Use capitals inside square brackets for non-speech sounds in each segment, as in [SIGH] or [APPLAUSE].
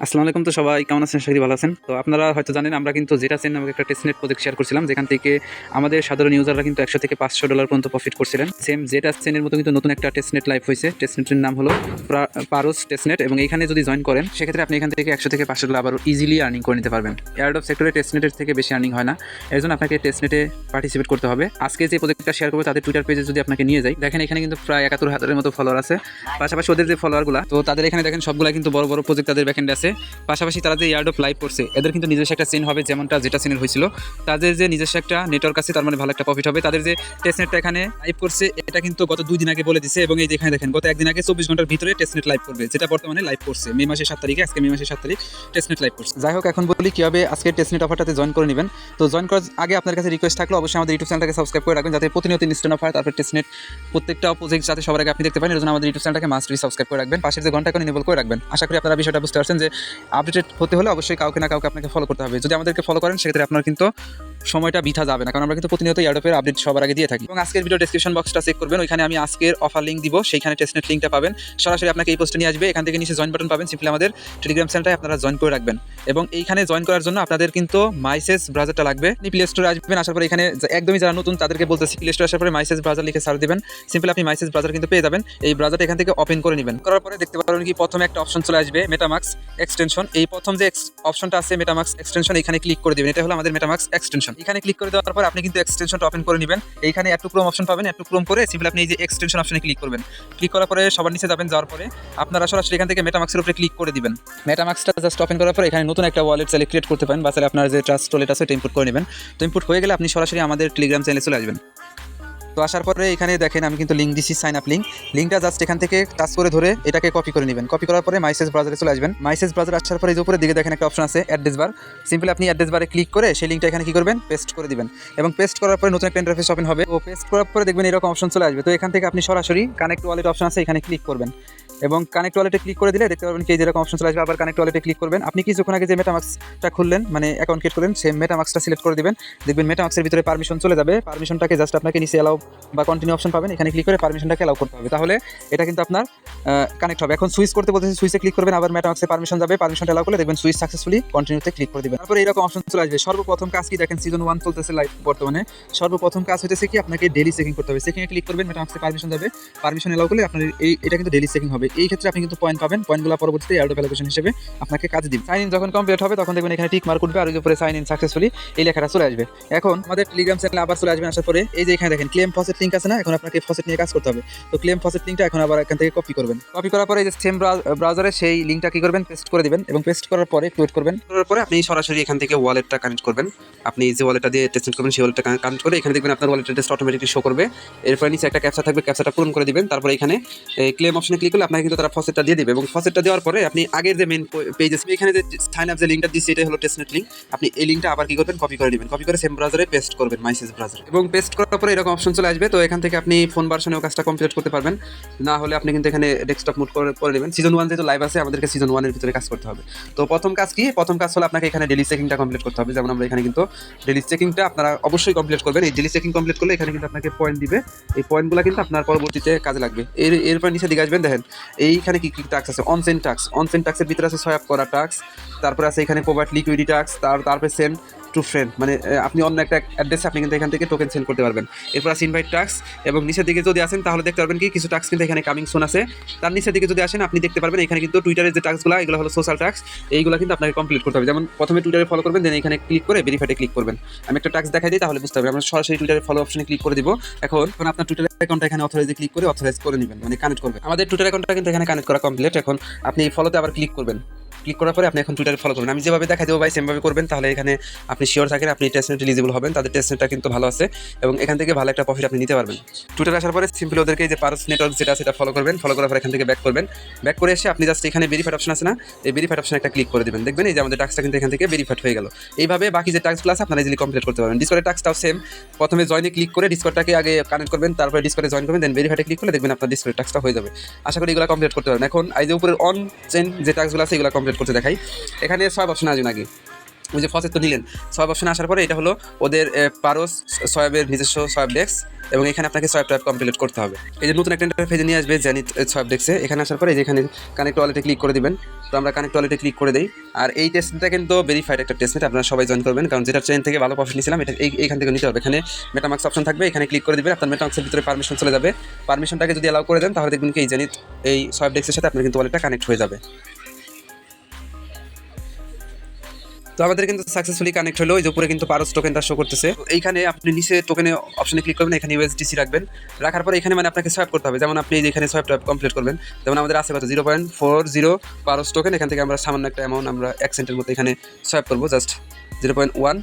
আসসালামু আলাইকুম তো সবাই, কেমন আছেন? শাকিব ভালো আছেন। তো আপনারা হয়তো জানেন, আমরা কিন্তু জেটা সেন নামক একটা টেস্টনেট প্রজেক্ট শেয়ার করছিলাম, যেখান থেকে আমাদের সাধারণ ইউজাররা কিন্তু একশো থেকে পাঁচশো ডলার পর্যন্ত প্রফিট করছিলেন। সেম জেটা সেনের মতো কিন্তু নতুন একটা টেস্টনেট লাইভ হয়েছে। টেস্টনেটের নাম হলো প্রা- পারোস টেস্টনেট এবং এখানে যদি জয়েন করেন, সেক্ষেত্রে আপনি এখান থেকে একশো থেকে পাঁচশো ডলার আবার ইজিলি আর্নিং করে নিতে পারবেন। এয়ারড অফ সেক্টরে টেস্টনেটের থেকে বেশি আর্নিং হয় না। এর জন্য আপনাকে টেস্টনেটে পার্টিসিপেট করতে হবে। আজকে যে প্রজেক্টটা শেয়ার করব, তাদের টুইটার পেজে যদি আপনাকে নিয়ে যাই, দেখেন এখানে কিন্তু প্রায় একাত্তর হাজারের মতো ফলোয়ার আছে। পাশাপাশি ওদের যে ফলোয়ারগুলো তো তাদের এখানে দেখেন সবগুলা কিন্তু বড় বড় প্রজেক্ট তাদের ব্যাকেন্ড আছে। পাশাপাশি তারা যে ইয়ার্ড অফ লাইভ করছে, এদের কিন্তু নিজস্ব একটা সিন হবে, যেমনটা যেটা সিনের হয়েছিল। তাদের যে নিজস্ব একটা নেটওয়ার্ক আছে, তার মানে ভালো একটা প্রফিট হবে। তাদের যে টেস্টনেটটা এখানে লাইভ করছে, এটা কিন্তু গত দুই দিন আগে বলে দিছে এবং এই যে এখানে দেখেন, গত একদিন আগে চব্বিশ ঘণ্টার ভিতরে টেস্টনেট লাইভ করবে, যেটা বর্তমানে লাইভ করছে। মে মাসের সাত তারিখে, আজকে মে মাসের সাত তারিখ টেস্টনেট লাইভ করছে। যাই হোক, এখন বলি কীভাবে আজকে টেস্টনেট অফারটাতে জয়েন করে নেবেন। তো জয়েন করার আগে আপনার কাছে রিকোয়েস্ট থাকলে, অবশ্যই আমাদের ইউটিউব চ্যানেলটাকে সাবস্ক্রাইব করে রাখবেন, যাতে প্রতিনিয়ত ইনস্ট্যান্ট অফার তারপর টেস্টনেট প্রত্যেকটা প্রজেক্ট যাতে সবার আগে আপনি দেখতে পারেন, এর জন্য আমাদের ইউটিউব চ্যানেলটাকে মাস্ট সাবস্ক্রাইব করে রাখবেন। পাশের যে ঘণ্টা এখন ইনেবল করে রাখবেন। আশা করি আপনারা বিষয়টা বুঝতে পারছেন যে আপডেটেড হতে হলে অবশ্যই কাউকে না কাউকে আপনাকে ফলো করতে হবে। যদি আমাদেরকে ফলো করেন, সেক্ষেত্রে আপনার কিন্তু সময়টা বিথা যাবে না। কারণ আমরা কিন্তু প্রতিনিয়ত ইয়ারডপের আপডেট সবার আগে দিয়ে থাকি। এবং আজকের ভিডিও ডেসক্রিপশন বক্সটা চেক করবেন। ওইখানে আমি আজকের অফার লিঙ্ক দিব। সেইখানে টেস্টনেট লিঙ্কটা পাবেন। সরাসরি আপনাকে এই পোস্টে নিয়ে আসবে। এখান থেকে নিচে জয়েন বাটন পাবেন। সিম্পলি আমাদের টেলিগ্রাম চ্যানেলটায় আপনারা জয়েন করে রাখবেন। এবং এইখানে জয়েন করার জন্য আপনাদের কিন্তু মাইসেস ব্রাউজারটা লাগবে। আপনি প্লে স্টোরে আসবেন, আসার পরে এখানে একদমই যারা নতুন তাদেরকে বলতেছি প্লে স্টোরে আসার পরে মাইসেস ব্রাউজার লিখে সার্চ দিবেন। সিম্পলি আপনি মাইসেস ব্রাউজার কিন্তু পেয়ে যাবেন। এই ব্রাউজারটা এখান থেকে ওপেন করে নেবেন। করার পরে দেখতে পারবেন কি প্রথমে একটা অপশন চলে আসবে মেটামাক্স এক্সটেনশন এই প্রথম যে অপশনটা আছে মেটামাক্স এক্সটেনশন এখানে ক্লিক করে দিবেন। এটা হলো আমাদের মেটামাক্স এক্সটেনশন এখানে ক্লিক করে দেওয়ার পর আপনি কিন্তু এক্সটেনশনটা ওপেন করে নেবেন। এইখানে একটু ক্রোম অপশন পাবেন। একটু ক্রোম করে সিম্পলি আপনি এই যে এক্সটেনশন অপশনে ক্লিক করবেন। ক্লিক করার পরে সবার নিচে যাবেন, যাওয়ার পরে আপনারা সরাসরি এখান থেকে মেটামাক্সের উপরে ক্লিক করে দিবেন। মেটামাক্সটা জাস্ট ওপেন করার পর এখানে নতুন একটা ওয়ালেট চাইলে ক্রিয়েট করতে পারেন। বা চাইলে আপনার যে ট্রাস্ট ওয়ালেট আছে, এটা ইম্পোর্ট করে নেবেন। তো ইম্পোর্ট হয়ে গেলে আপনি সরাসরি আমাদের টেলিগ্রাম চ্যানেলে চলে আসবেন। তো আসার পরে এখানে দেখেন আমি কিন্তু লিঙ্ক দিচ্ছি সাইন আপ লিঙ্ক লিঙ্কটা জাস্ট এখান থেকে টাচ করে ধরে এটাকে কপি করে নেবেন। কপি করার পরে মাইসেজ ব্রাউজারে চলে আসবেন। মাইসেজ ব্রাজার আসার পরে উপরে দিকে দেখেন একটা অপশন আছে অ্যাড্রেস বার সিম্পলি আপনি অ্যাড্রেস বারে ক্লিক করে সেই লিঙ্কটা এখানে কি করবেন? পেস্ট করে দিবেন। এবং পেস্ট করার পরে নতুন একটা ইন্টারফেস ওপেন হবে। ও পেস্ট করার পরে দেখবেন এরকম অপশন চলে আসবে। তো এখান থেকে আপনি সরাসরি কানেক্ট ওয়ালেট অপশন আছে, এখানে ক্লিক করবেন। এবং কানেক্ট ওয়ালেটে ক্লিক করে দিলে দেখতে পারবেন কি যেরকম অপশন চলে আসবে, আবার কানেক্ট ওয়ালেটে ক্লিক করবেন। আপনি কিছুক্ষণ আগে যে মেটামাক্সটা খুললেন মানে অ্যাকাউন্ট ক্রিয়েট করলেন, সেই মেটামাক্সটা সিলেক্ট করে দিবেন। দেখবেন মেটামাক্সের ভিতরে পারমিশন চলে যাবে। পারমিশনটাকে জাস্ট আপনাকে নিচে অ্যালাউ বা কন্টিনিউ অপশন পাবেন। এখানে ক্লিক করে পারমিশনটাকে অ্যালাউ করতে হবে। তাহলে এটা কিন্তু আপনার কানেক্ট হবে। এখন সুইচ করতে বলতেছে সুইচে ক্লিক করবেন, আবার মেটামাক্সে পারমিশন যাবে। পারমিশনটা অ্যালাউ করলে দেখবেন সুইচ সাকসেসফুলি কন্টিনিউতে ক্লিক করে দিবেন। তারপরে এরকম অপশন চলে আসবে। সর্বপ্রথম কাজ কি? দেখেন সিজন ওয়ান চলতেছে লাইভ বর্তমানে। সর্বপ্রথম কাজ হতেছে কি? আপনাকে ডেলি চেকিং করতে হবে। চেকিংয়ে ক্লিক করবেন মেটামাক্সে পারমিশন যাবে। পারমিশন এলাও করলে আপনার এই, এটা কিন্তু ডেলি চেকিং হবে। এই ক্ষেত্রে আপনি কিন্তু পয়েন্ট পাবেন। পয়েন্টগুলো পরবর্তীতে এয়ারডো ভ্যালুয়েশন হিসেবে আপনাকে কাজ দিবে। সাইন ইন যখন কমপ্লিট হবে, তখন দেখবেন এখানে টিক মার্ক উঠবে আর উপরে সাইন ইন সাকসেসফুলি এই লেখাটা চলে আসবে। এখন আমাদের টেলিগ্রাম চ্যানেলে আবার চলে আসবেন আসার পরে এই যে এখানে দেখেন ক্লেম ফসেট লিঙ্ক আছে না? এখন আপনাকে ফসেট নিয়ে কাজ করতে হবে। তো ক্লেম ফসেট লিঙ্কটা এখন আবার এখান থেকে কপি করবেন। কপি করার পরে এই যে সেম ব্রাউজারে সেই লিঙ্কটা কি করবেন? পেস্ট করে দিবেন এবং পেস্ট করার পরে টুইট করবেন। করার পরে আপনি সরাসরি এখান থেকে ওয়ালেটটা কানেক্ট করবেন। আপনি যে ওয়ালেটটা দিয়ে টেস্ট করবেন, সেই ওয়ালেটটা কানেক্ট করে এখানে দেখবেন আপনার ওয়ালেটের টেস্ট অটোমেটিকলি শো করবে। এরপরে নিচে একটা ক্যাপচা থাকবে ক্যাপচাটা পূরণ করে দিবেন। তারপরে এখানে ক্লেম অপশনে ক্লিক করলে আপনাকে কিন্তু তারা ফসেটটা দিয়ে দিবে। এবং ফসেটটা দেওয়ার পরে আপনি আগের যে মেন পেজ আছে, এখানে যে সাইন আপ যে লিঙ্কটা দিচ্ছি এটা হলো টেস্টনেট লিঙ্ক আপনি এই লিঙ্কটা আবার কি করবেন? কপি করে দিবেন কপি করে সেম ব্রাউজারে পেস্ট করবেন মাইসেস ব্রাউজারে এবং পেস্ট করার পরে এরকম অপশন চলে আসবে। তো এখান থেকে আপনি ফোন ভার্সনেও কাজটা কমপ্লিট করতে পারবেন। না হলে আপনি কিন্তু এখানে ডেস্কটপ মুড করে করে নেবেন। সিজন ওয়ান যেহেতু লাইভ আছে, আমাদেরকে সিজন ওয়ানের ভিতরে কাজ করতে হবে। তো প্রথম কাজ কি? প্রথম কাজ হলো আপনাকে এখানে ডেলি চেকিংটা কমপ্লিট করতে হবে। যেমন আমরা এখানে কিন্তু ডেলি চেকিংটা আপনারা অবশ্যই কমপ্লিট করবেন। এই ডেলি চেকিং কমপ্লিট করলে এখানে কিন্তু আপনাকে পয়েন্ট দিবে। এই পয়েন্টগুলো কিন্তু আপনার পরবর্তীতে কাজে লাগবে। এর এরপর নিচে দিকে আসবেন, দেখেন। এইখানে কি কি টাক্স আছে? অনসেন টাক্স অনসেন টাক্সের ভিতরে আছে সয়াব করা টাক্স তারপরে আছে এখানে প্রোভাইড লিকুইডি টাক্স তার, তারপরে সেন্ড টু ফ্রেন্ড মানে আপনি অন্য একটা অ্যাড্রেসে আপনি কিন্তু এখান থেকে টোকেন সেন্ড করতে পারবেন। এরপর আছে ইনভাইট টাক্স এবং নিচের দিকে যদি আসেন তাহলে দেখতে পারবেন কি, কিছু টাক্স কিন্তু এখানে কামিং সোন আছে। তার নিচের দিকে যদি আসেন আপনি দেখতে পারবেন এখানে কিন্তু টুইটারের যে টাক্সগুলো এগুলো হলো সোশ্যাল টাক্স এইগুলো কিন্তু আপনাকে কমপ্লিট করতে হবে। যেমন প্রথমে টুইটারে ফলো করবেন দেন এখানে ক্লিক করে ভেরিফাইটে ক্লিক করবেন। আমি একটা টাক্স দেখাই দিই, তাহলে বুঝতে হবে আমরা সরাসরি টুইটারে ফলো অপশনে ক্লিক করে দিব। এখন এখন আপনার টুইটার অ্যাকাউন্টটা এখানে অথরাইজে ক্লিক করে অথরাইজ করে নেবেন মানে কানেক্ট করবেন। আমাদের টুইটার অ্যাকাউন্টটা কিন্তু এখানে কানেক্ট করা কমপ্লিট এখন আপনি ফলোতে আবার ক্লিক করবেন। ক্লিক করার পরে আপনি এখন টুইটারে ফলো করবেন। আমি যেভাবে দেখা দেবো ভাই, সেমভাবে করবেন। তাহলে এখানে আপনি শিওর থাকেন, আপনি টেস্টনেট এলিজিবল হবেন। তাদের টেস্টনেটটা কিন্তু ভালো আছে এবং এখান থেকে ভালো একটা প্রফিট আপনি নিতে পারবেন। টুইটারে আসার পরে সিম্পলি ওদেরকে যে পারস নেটওয়ার্ক যেটা সেটা ফলো করবেন। ফলো করার পরে এখান থেকে ব্যাক করবেন। ব্যাক করে এসে আপনি জাস্ট এখানে ভেরিফাইড অপশন আছে না, এই ভেরিফাইড অপশন একটা ক্লিক করে দেবেন। দেখবেন এই যে আমাদের টাক্সটা কিন্তু এখান থেকে ভেরিফাইড হয়ে গেল। এইভাবে বাকি যে টাক্সগুলো আছে আপনারা ইজিলি কমপ্লিট করতে পারবেন। ডিসকর্ডের টাক্সটাও সেম প্রথমে জয়েনে ক্লিক করে ডিসকর্ডটাকে আগে কানেক্ট করবেন, তারপরে ডিসকর্ডে জয়েন করবেন দেন ভেরিফাইডে ক্লিক করলে দেখবেন আপনার ডিসকর্ডের টাক্সটা হয়ে যাবে। আশা করি এগুলো কমপ্লিট করতে পারবেন। এখন এই যে উপরের অন চেন যে টাক্সগুলো আছে, এগুলো কমপ্লিট করতে দেখাই। এখানে ছয় অপশন আসবে নাকি ওই যে ফসেট তো নিলেন। সয়েব অপশনে আসার পরে এটা হলো ওদের পারস, সয়েবের নিজস্ব সয়েব ডেক্স এবং এখানে আপনাকে সয়েব টয়েব কমপ্লিট করতে হবে। এই যে নতুন একটা ইন্টারফেসে নিয়ে আসবে জানিত সয়েব ডেক্সে এখানে আসার পরে এই যে এখানে কানেক্ট ওয়ালেটে ক্লিক করে দিবেন। তো আমরা কানেক্ট ওয়ালেটে ক্লিক করে দিই। আর এই টেস্টটা কিন্তু ভেরিফাইড একটা টেস্ট আপনারা সবাই জয়েন করবেন। কারণ যেটা ট্রেন থেকে ভালো প্রফিট নিয়েছিলাম, এটা এই- এইখান থেকে নিতে হবে। এখানে মেটামাক্স অপশন থাকবে, এখানে ক্লিক করে দিবেন। আপনার মেটামাক্সের ভিতরে পারমিশন চলে যাবে। পারমিশনটাকে যদি অ্যালাউ করে দেন, তাহলে দেখবেন কি এই জানিত এই সয়েব ডেক্সের সাথে আপনার কিন্তু ওয়ালেটটা কানেক্ট হয়ে যাবে। তো আমাদের কিন্তু সাকসেসফুলি কানেক্ট হলো। ওই যে উপরে কিন্তু পারস টোকেনটা শো করতেছে। এইখানে আপনি নিচে টোকেনে অপশনে ক্লিক করবেন, এখানে ইউএসডিসি রাখবেন। রাখার পরে এখানে মানে আপনাকে সোয়াইপ করতে হবে। যেমন আপনি এখানে সোয়াইপ কমপ্লিট করবেন, যেমন আমাদের আছে কত? জিরো পয়েন্ট ফোর জিরো পারস টোকেন এখান থেকে আমরা সামান্য একটা অ্যামাউন্ট আমরা এক সেন্টের মতো এখানে সোয়াইপ করব। জাস্ট জিরো পয়েন্ট ওয়ান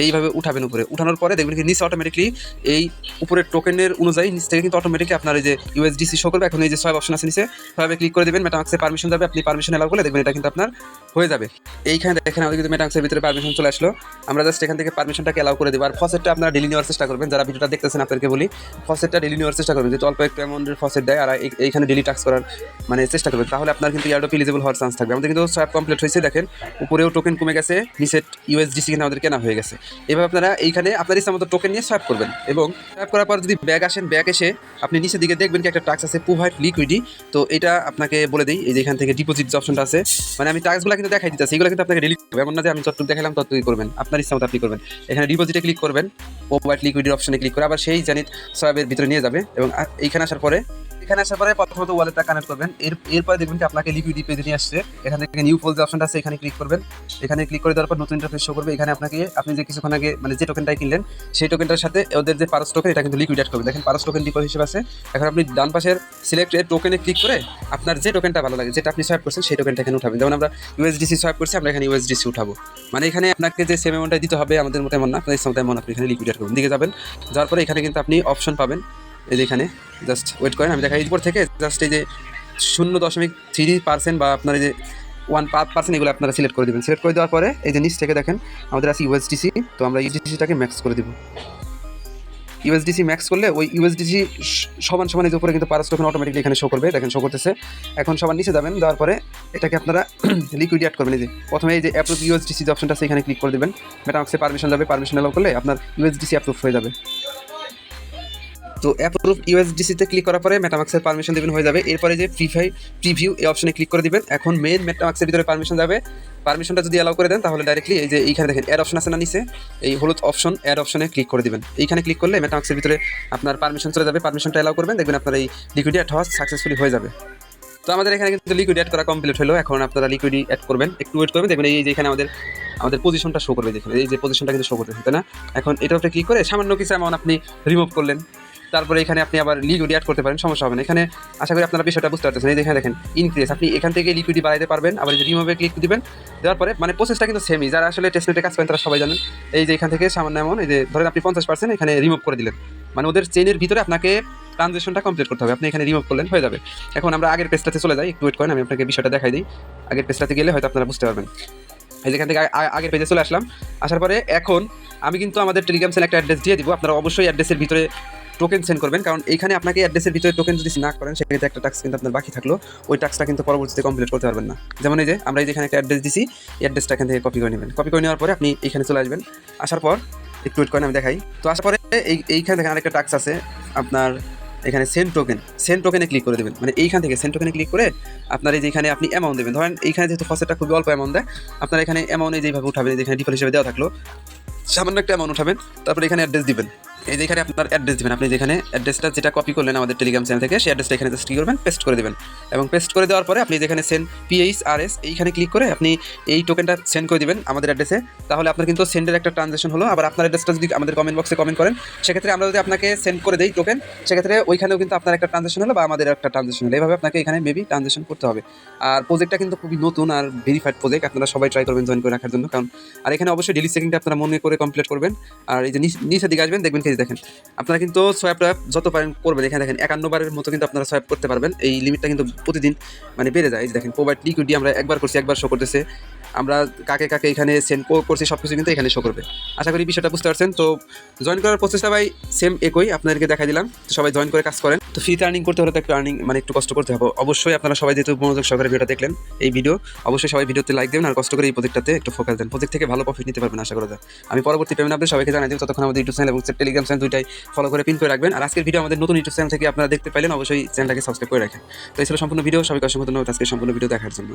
এইভাবে উঠাবেন উপরে। উঠানোর পরে দেখবেন কি নিচে অটোমেটিকলি এই উপরের টোকেনের অনুযায়ী নিচ থেকে কিন্তু অটোমেটিকলি আপনার এই যে ইউএসডিসি শো করবে। এখন এই যে সব অপশন আছে নিচে সবাই ক্লিক করে দেবেন মেটামাক্সে পারমিশন যাবে, আপনি পারমিশন অ্যালাউ করলে দেখবেন এটা কিন্তু আপনার হয়ে যাবে। এইখানে দেখেন আমাদের কিন্তু মেটামাক্সের ভিতরে পারমিশন চলে আসলো। আমরা জাস্ট এখান থেকে পারমিশনটাকে অ্যালাউ করে দেবো। আর ফসেটটা আপনারা ডেলি নেওয়ার চেষ্টা করবেন। যারা ভিডিওটা দেখতেছেন আপনাদেরকে বলি ফসেটটা ডেলি নেওয়ার চেষ্টা করবেন। যেহেতু অল্প একটু অ্যামাউন্টের ফসেট দেয়, আর এই- এইখানে ডেলি টাক্স করার মানে চেষ্টা করবেন। তাহলে আপনার কিন্তু ইয়ারডপ এলিজিবল হওয়ার চান্স থাকবে। আমাদের কিন্তু সোয়াপ কমপ্লিট হয়েছে, দেখেন। উপরেও টোকেন কমে গেছে, নিচে ইউএসডিসি কিন্তু আমাদের কেনা হয়ে গেছে। এভাবে আপনারা এইখানে আপনার ইচ্ছা মতো টোকেন নিয়ে সোয়াপ করবেন এবং সোয়াপ করার পর যদি ব্যাগ আসেন ব্যাগ এসে আপনি নিচের দিকে দেখবেন কি একটা টাক্স আছে প্রোভাইড লিকুইডি তো এটা আপনাকে বলে দিই, এই যে এখান থেকে ডিপোজিট যে অপশনটা আছে মানে আমি টাক্সগুলো কিন্তু দেখাই দিতেছি, এগুলো কিন্তু আপনাকে ডিলিট করবে। এমন না যে আমি যতটুকু দেখালাম ততটুকুই করবেন, আপনার ইচ্ছা মতো আপনি করবেন। এখানে ডিপোজিটে ক্লিক করবেন প্রোভাইড লিকুইডের অপশনে ক্লিক করে আবার সেই জানিত সোয়াবের ভিতরে নিয়ে যাবে এবং এইখানে আসার পরে এখানে আসার পরে প্রথমত ওয়ালেটটা কানেক্ট করবেন। এর, এরপরে দেখবেন কি আপনাকে লিকুইডি পেজে নিয়ে আসছে। এখানে নিউ ফোল যে অপশনটা আছে, এখানে ক্লিক করবেন। এখানে ক্লিক করে দেওয়ার পর নতুন ইন্টারফেস শো করবে। এখানে আপনাকে, আপনি যে কিছুক্ষণ আগে মানে যে টোকেনটাই কিনলেন, সেই টোকেনটার সাথে ওদের যে পারস টোকেন এটা কিন্তু লিকুইড অ্যাড করবে। দেখেন পারস টোকেন ডিপো হিসেবে আছে। এখন আপনি ডান পাশের সিলেক্ট টোকেনে ক্লিক করে আপনার যে টোকেনটা ভালো লাগে, যেটা আপনি সোয়াইপ করছেন, সেই টোকেনটা এখানে উঠাবেন। যেমন আমরা ইউএসডিসি সোয়াইপ করছি, আমরা এখানে ইউএসডিসি উঠাবো। মানে এখানে আপনাকে যে সেম অ্যামাউন্টটা দিতে হবে, আমাদের মতো এমন না। আপনার মতো এমন, আপনি এখানে লিকুইড অ্যাড করবেন। দিকে যাবেন। যাওয়ার পরে এখানে কিন্তু আপনি অপশন পাবেন। এই যে এখানে জাস্ট ওয়েট করেন, আমি দেখাই উপর থেকে জাস্ট এই যে শূন্য দশমিক থ্রি পার্সেন্ট বা আপনার এই যে ওয়ান পার্সেন্ট এগুলো আপনারা সিলেক্ট করে দেবেন। সিলেক্ট করে দেওয়ার পরে, এই যে নিচ থেকে দেখেন, আমাদের আছে ইউএসডিসি তো আমরা ইউএসডিসিটাকে ম্যাক্স করে দেবো। ইউএসডিসি ম্যাক্স করলে ওই ইউএসডিসি সমান সমান উপরে কিন্তু পারস টোকেন অটোমেটিকলি এখানে শো করবে, দেখেন শো করতেছে। এখন সবার নিচে যাবেন, দেওয়ার পরে এটাকে আপনারা [CLEARS THROAT] লিকুইড অ্যাড করবেন, এই যে প্রথমে এই যে অ্যাপ্রুভ ইউএসডিসি যে অপশনটা আছে, এখানে ক্লিক করে দেবেন। মেটামাক্সে পারমিশন যাবে পারমিশন অ্যালাউ করলে আপনার ইউএসডিসি অ্যাপ্রুভ হয়ে যাবে। তো অ্যাপ্রুভ ইউএসডিসিতে ক্লিক করার পরে মেটামাক্সের পারমিশন দেবেন হয়ে যাবে। এরপরে যে ফ্রি ফাই প্রিভিউ এই অপশনে ক্লিক করে দিবেন। এখন মেন মেটামাক্সের ভিতরে পারমিশন যাবে। পারমিশনটা যদি অ্যালাউ করে দেন, তাহলে ডাইরেক্টলি এই যে এইখানে দেখেন অ্যাড অপশন আছে না নিচে? এই হলুদ অপশন অ্যাড অপশনে ক্লিক করে দিবেন। এইখানে ক্লিক করলে মেটামাক্সের ভিতরে আপনার পারমিশন চলে যাবে। পারমিশনটা অ্যালাউ করবেন, দেখবেন আপনার এই লিকুইড অ্যাড হওয়া সাকসেসফুলি হয়ে যাবে। তো আমাদের এখানে কিন্তু লিকুইড অ্যাড করা কমপ্লিট হলো। এখন আপনারা লিকুইড অ্যাড করবেন, একটু ওয়েট করবেন। দেখবেন এই যে এখানে আমাদের আমাদের পজিশনটা শো করবে। দেখুন, এই যে পজিশনটা কিন্তু শো করতেছে, তাই না? এখন এটার উপরে ক্লিক করে সামান্য কিছু অ্যামাউন্ট আপনি রিমুভ করলেন। তারপরে এখানে আপনি আবার লিকুইড অ্যাড করতে পারেন, সমস্যা হবে না। এখানে আশা করি আপনারা বিষয়টা বুঝতে পারতেছেন। এই দেখেন দেখেন ইনক্রিজ আপনি এখান থেকে লিকুইডি বাড়াইতে পারবেন, আবার এই যে রিমুভে ক্লিক দিবেন, দেওয়ার পরে মানে প্রসেসটা কিন্তু সেমই যারা আসলে টেস্টনেটে কাজ করেন তারা সবাই জানেন। এই যে এখান থেকে সামান্য এমন, এই যে ধরেন আপনি পঞ্চাশ পার্সেন্ট এখানে রিমুভ করে দিলেন। মানে ওদের চেনের ভিতরে আপনাকে ট্রানজেকশনটা কমপ্লিট করতে হবে। আপনি এখানে রিমুভ করলেন, হয়ে যাবে। এখন আমরা আগের পেজটাতে চলে যাই। একটু ওয়েট করেন, আমি আপনাকে বিষয়টা দেখাই দিই। আগের পেজটাতে গেলে হয়তো আপনারা বুঝতে পারবেন। এই যেখান থেকে আগের পেজে চলে আসলাম। আসার পরে এখন আমি কিন্তু আমাদের টেলিগ্রাম চ্যানেল একটা অ্যাড্রেস দিয়ে দিব। আপনারা অবশ্যই অ্যাড্রেসের ভিতরে টোকেন সেন্ড করবেন, কারণ এখানে আপনাকে অ্যাড্রেসের ভিতরে টোকেন যদি না করেন সেক্ষেত্রে একটা টাস্ক কিন্তু আপনার বাকি থাকল। ওই টাস্কটা কিন্তু পরবর্তীতে কমপ্লিট করতে পারবেন না। যেমন এই যে, আমরা এই যেখানে একটা অ্যাড্রেস দিছি, এই অ্যাড্রেসটা এখান থেকে কপি করে নেবেন। কপি করে নেওয়ার পরে আপনি এখানে চলে আসবেন। আসার পর একটু ওয়েট করেন, আমি দেখাই। তো আসার পরে এই, এইখানে দেখেন আরেকটা টাস্ক আছে, আপনার এখানে সেন্ড টোকেন সেন্ড টোকেনে ক্লিক করে দেবেন। মানে এইখান থেকে সেন্ড টোকেনে ক্লিক করে আপনার এই যে এখানে আপনি অ্যামাউন্ট দেবেন। ধরেন এইখানে যেহেতু ফসেটটা খুবই অল্প অ্যামাউন্ট দেয়, আপনার এখানে অ্যামাউন্ট যেভাবে উঠাবেন যেখানে যে ডিফল্ট হিসেবে দেওয়া থাকল, সামান্য একটা অ্যামাউন্ট উঠাবেন, তারপরে এখানে অ্যাড্রেস দিবেন। এই যেখানে আপনার অ্যাড্রেস দিবেন, আপনি যেখানে অ্যাড্রেসটা যেটা কপি করলেন আমাদের টেলিগ্রাম চ্যানেল থেকে, সেই অ্যাড্রেসটা এখানে জাস্ট কী করবেন পেস্ট করে দেবেন। এবং পেস্ট করে দেওয়ার পরে আপনি যেখানে সেন্ড পিএইচ আর এস এইখানে ক্লিক করে আপনি এই টোকেনটা সেন্ড করে দিবেন আমাদের অ্যাড্রেসে তাহলে আপনার কিন্তু সেন্ডের একটা ট্রানজেকশন হলো। আবার আপনার অ্যাড্রেসটা যদি আমাদের কমেন্ট বক্সে কমেন্ট করেন, সেক্ষেত্রে আমরা যদি আপনাকে সেন্ড করে দিই টোকেন সেক্ষেত্রে ওইখানেও কিন্তু আপনার একটা ট্রানজেকশন হলো বা আমাদের একটা ট্রানজেকশন হলো। এইভাবে আপনাকে এখানে মেবি ট্রানজেকশন করতে হবে। আর প্রজেক্টটা কিন্তু খুবই নতুন আর ভেরিফাইড প্রজেক্ট আপনারা সবাই ট্রাই করবেন জয়েন করে রাখার জন্য। কারণ আর এখানে অবশ্যই ডেলি চেকিংটা আপনারা মনে করে কমপ্লিট করবেন। আর এই যে নিচ- নিচের দিকে আসবেন, দেখবেন এই দেখেন, আপনারা কিন্তু সোয়াপটা যত পারেন করবেন। এখানে দেখেন একান্ন বারের মতো কিন্তু আপনারা সোয়াপ করতে পারবেন। এই লিমিটটা কিন্তু প্রতিদিন মানে বেড়ে যায়। দেখেন প্রোভাইড লিকুইডি আমরা একবার করছি, একবার শো করতেছে। আমরা কাকে কাকে এখানে সেন্ড করছি সব কিছু কিন্তু এখানে শো করবে। আশা করি বিষয়টা বুঝতে পারছেন। তো জয়েন করার প্রসেসটা ভাই সেম একই, আপনাদেরকে দেখা দিলাম। তো সবাই জয়েন করে কাজ করেন। তো ফ্রিতে আর্নিং করতে হলে তো একটু আর্নিং মানে একটু কষ্ট করতে হবে। অবশ্যই আপনারা সবাই যেহেতু মনোযোগ সহকারে ভিডিওটা দেখলেন এই ভিডিও অবশ্যই সবাই ভিডিওতে লাইক দেবেন আর কষ্ট করে এই প্রজেক্টটাতে একটু ফোকাস দেন। প্রজেক্ট থেকে ভালো প্রফিট নিতে পারবেন, আশা করা যায়। আমি পরবর্তী পেমেন্ট আপনি সবাইকে জানাই দেবো। ততক্ষণ আমাদের ইউটিউব চ্যানেল এবং টেলিগ্রাম চ্যানেল দুইটাই ফলো করে পিন করে রাখবেন। আর আজকের ভিডিও আমাদের নতুন ইউটিউব চ্যানেল থেকে আপনারা দেখতে পাইলেন, অবশ্যই চ্যানেলটাকে সাবস্ক্রাইব করে রাখেন। তো এই সম্পূর্ণ ভিডিও সবাইকে অসংখ্য ধন্যবাদ আজকে সম্পূর্ণ ভিডিও দেখার জন্য।